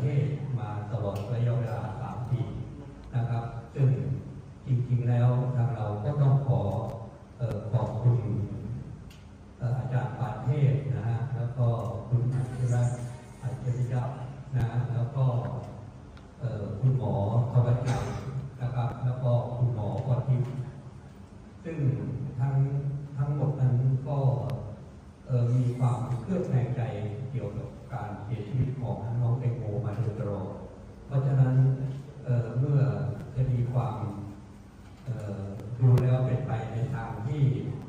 เทศมาตลอดระยะเวลา3ปีนะครับ ซึ่งจริงๆแล้วทางเราก็ต้องขอขอบคุณอาจารย์ปานเทศนะฮะแล้วก็คุณอัจฉริยะอัจฉริยะนะแล้วก็คุณหมอทวัชชัยนะครับ แล้วก็คุณหมอปอทิพย์ซึ่งทั้งทั้งหมดนั้นก็มีความเครื่อบแรงใจเกี่ยวกับการเสีย ทางที่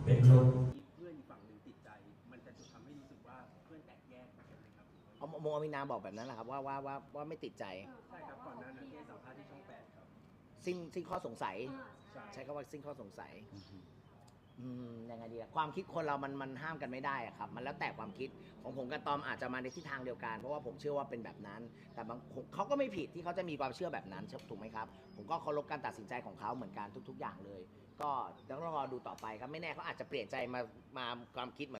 เป็นลบเพื่อนอีกฝั่งหนึ่งติดใจ มันจะทำให้รู้สึกว่าเพื่อนแตกแยกใช่ไหมครับเอาโมอามินาบอกแบบนั้นแหละครับว่าว่าว่าว่าไม่ติดใจ ใช่ครับก่อนหน้านั้นที่ให้สัมภาษณ์ที่ช่องแปดครับ สิ้นสิ้นข้อสงสัย ใช่ ใช้คำว่าสิ้นข้อสงสัย อื มยังไงดีอะความคิดคนเรามันมันห้ามกันไม่ได้อะครับ มันแล้วแต่ความคิดของผมกับตอมอาจจะมาในทิศทางเดียวกัน เพราะว่าผมเชื่อว่าเป็นแบบนั้น แต่บางเขาก็ไม่ผิดที่เขาจะมีความเชื่อแบบนั้นถูกไหมครับ ผมก็เคารพการตัดสินใจของเขาเหมือนกันทุก ๆ อย่างเลย ก็ต้องรอดูต่อไปครับไม่แน่เขาอาจจะเปลี่ยนใจมามาความคิดเหมือน